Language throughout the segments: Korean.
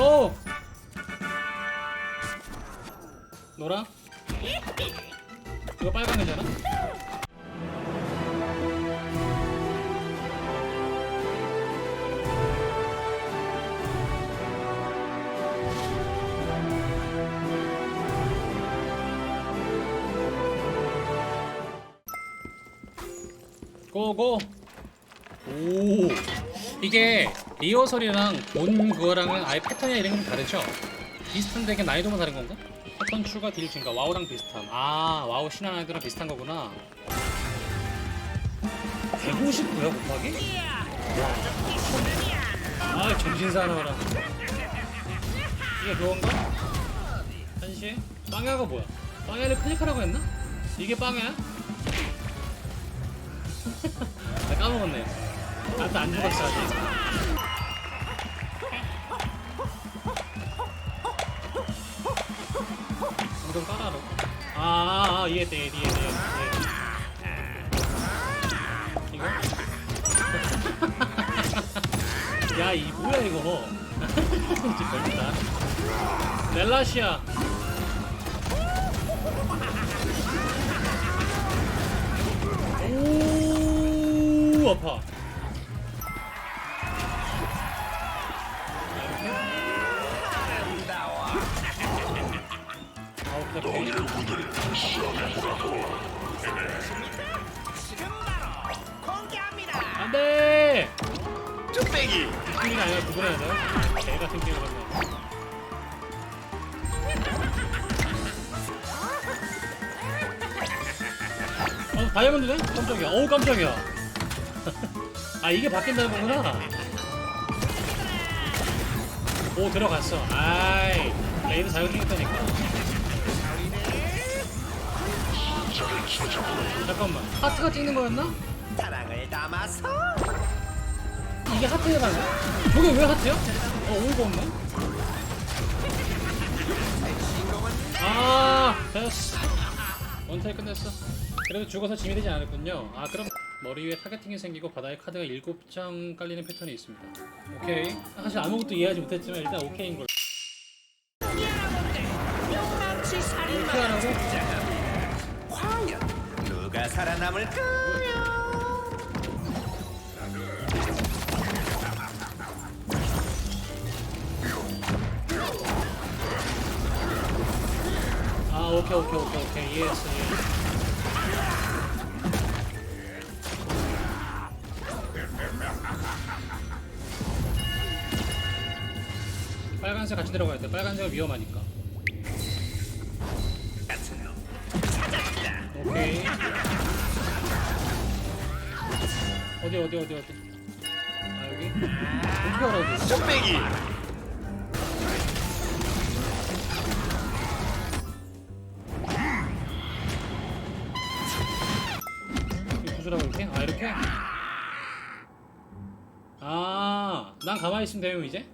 고! 노랑? 이거 빨간 애잖아? 고고! 오! 이게 리허설이랑 본 그거랑은 아예 패턴이나 이런 게 다르죠? 비슷한데 이게 난이도만 다른 건가? 패턴 추가 딜 증가 와우랑 비슷함 아 와우 신한 아이들랑 비슷한 거구나 159야 곱하기? 아 정신 사나워라 이게 그건가? 한시 빵야가 뭐야? 빵야를 클릭하라고 했나? 이게 빵야야? 나 까먹었네 나도 안 죽었어 아직 이건 깔아라 아, 아, 아 이해돼 이해돼 이해돼 이거? 야, 이 뭐야 이거? 진짜 별로다. 멜라시아. 오, 아파. 아니라 구분해야 돼요? 개 같은 게임을 하네. 어, 다이아몬드네? 깜짝이야. 어우, 깜짝이야. 아, 이게 바뀐다는 거구나. 오, 들어갔어. 아이, 레이드 자유생겼다니까. 잠깐만. 하트가 찍는 거였나? 사랑을 담아서 이게 가는 거야? 저게 왜 하트야? 어, 어이가 없네. 아, 됐어. 원타이 끝냈어. 그래도 죽어서 짐이 되지 않았군요. 아, 그럼 머리 위에 타겟팅이 생기고 바다에 카드가 7장 깔리는 패턴이 있습니다. 오케이. 사실 아무것도 이해하지 못했지만 일단 오케이인 걸. 이렇게 하라고? 과연 누가 살아남을까 오케이, 오케이, 오케이, 오케이. 이해했어. 빨간색 같이 들어가야 돼. 빨간색은 위험하니까. 오케이. 어디 어디 어디 어디. 아 여기. 어떻게 알아야 돼? 쭈빼기 가만히 있으면 돼요 이제?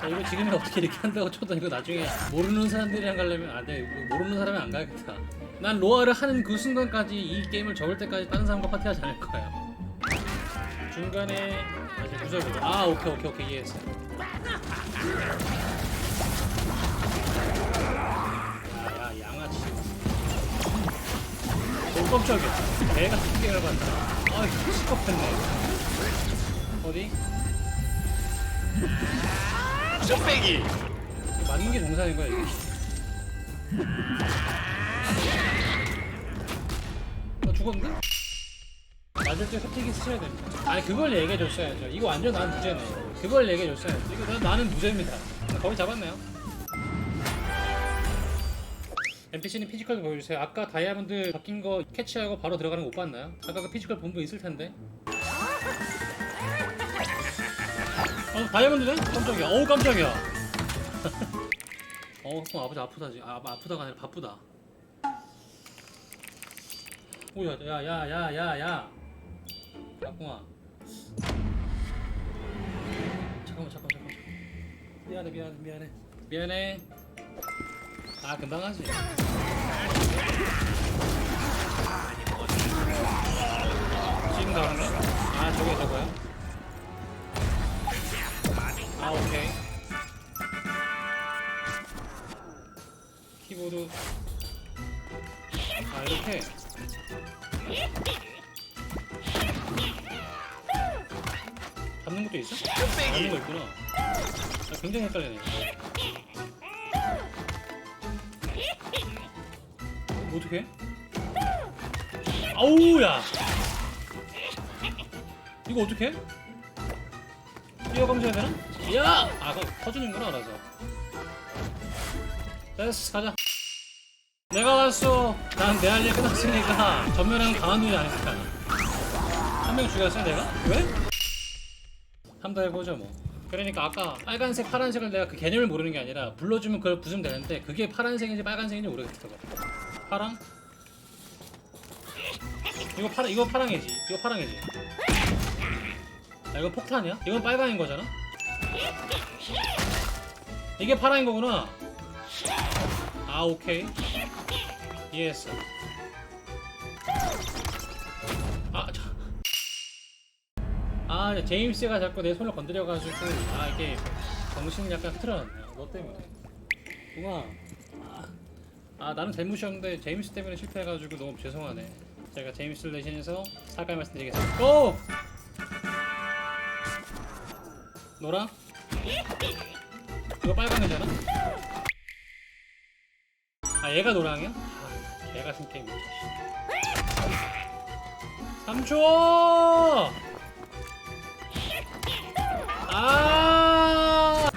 자, 이거 지금이 어떻게 이렇게 한다고 쳐도 이거 나중에 모르는 사람들이랑 가려면 안 돼. 이거 모르는 사람이 안 가야겠다. 난 로아를 하는 그 순간까지 이 게임을 접을 때까지 다른 사람과 파티하지 않을 거야. 중간에 다시 구슬보자. 아, 오케이 오케이 오케이 이해했어. 야, 야, 양아치. 오 깜짝이야 배가 크게 열받다 아이 시겁했네 어디? 쭈빼기 맞는 게 정상인 거야 이게 어 죽었는데? 맞을 때 획득이 쓰셔야 됩니다 아니 그걸 얘기해 줬어야죠 이거 완전 난 무죄네 그걸 얘기해 줬어야죠 이거 나, 나는 무죄입니다 거의 잡았네요 NPC는 피지컬 보여주세요. 아까 다이아몬드 바뀐 거 캐치하고 바로 들어가는 거 못 봤나요? 아까 그 피지컬 본부 있을 텐데. 어 다이아몬드네? 깜짝이야. 어우 깜짝이야. 어 그럼 아버지 아프다 지 아 아프다가 아니라 바쁘다. 오야 야 야 야 야야. 박궁아. 잠깐만 잠깐만 잠깐만. 미안해 미안해 미안해 미안해. 아 금방 하지. 지금 가는 거? 아 저게 저거야? 아 오케이 키보드 아 이렇게 잡는 것도 있어? 잡는 거 있구나 아, 굉장히 헷갈리네 뭐 어떻게 해? 아우 야 이거 어떻게 해? 뛰어가면서 해야 되나? 야! 아 그거 터지는구나 알아서 됐어 가자 내가 왔어 난 내 할 일 끝났으니까 전면은 강한 눈이 안 했을까 한명 죽였어 내가? 왜? 한번 해보죠 뭐 그러니까 아까 빨간색 파란색을 내가 그 개념을 모르는 게 아니라 불러주면 그걸 부수면 되는데 그게 파란색인지 빨간색인지 모르겠더라고 파랑? 이거 파랑 이거 파랑이지 이거 파랑이지 아 이거 폭탄이야? 이건 빨강인 거잖아? 이게 파랑인 거구나. 아 오케이. 이해했어 아 자. 아 제임스가 자꾸 내 손을 건드려가지고 아 이게 정신이 약간 흐트러졌네 너 때문에. 우와 아, 아 나는 잘못이었는데 제임스 때문에 실패해가지고 너무 죄송하네. 제가 제임스를 대신해서 사과 말씀 드리겠습니다. 고! 노랑? 이거 빨강이잖아? 아 얘가 노랑이야? 아, 걔 같은 게임 3초! 아!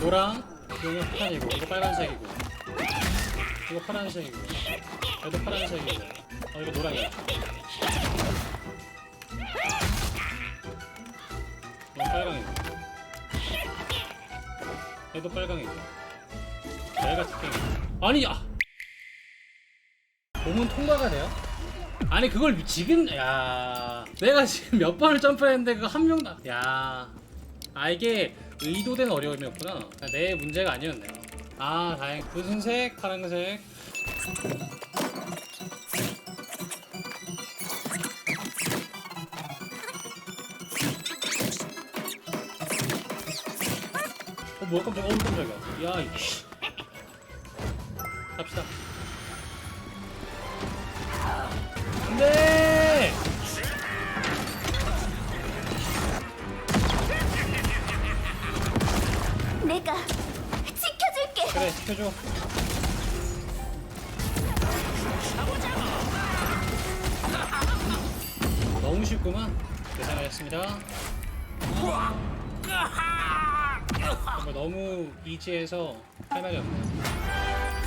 노랑? 이거 폭탄이고 이거 빨간색이고. 이거 파란색이고. 얘도 파란색이고. 어 이거 노랑이야 얘도 빨강이고 얘가 특징 아니 야 공은 통과가 돼요? 아니 그걸 지금 야. 내가 지금 몇 번을 점프했는데 그거 한 명도 야아 이게 의도된 어려움이었구나. 아, 내 문제가 아니었네요. 아 다행. 무슨 색 파란색 어 뭐야 깜짝이야 어우 깜짝이야? 야 이씨. 갑시다. 안돼 내가 지켜줄게. 그래 지켜줘. 너무 쉽구만. 정말 너무 이지해서 할 말이 없네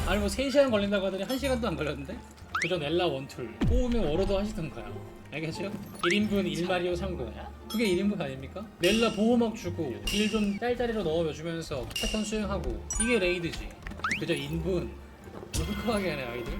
아니 뭐 3시간 걸린다고 하더니 1시간도 안 걸렸는데? 그저 넬라 원툴. 뽑으면 워로도 하시던 거야. 알겠죠? 1인분 1마리오 상공 그게 1인분 아닙니까? 넬라 보호막 주고 딜좀 딸딸이로 넣어주면서 패턴 수행하고. 이게 레이드지. 그저 인분. 뭉클하게 하네 아이들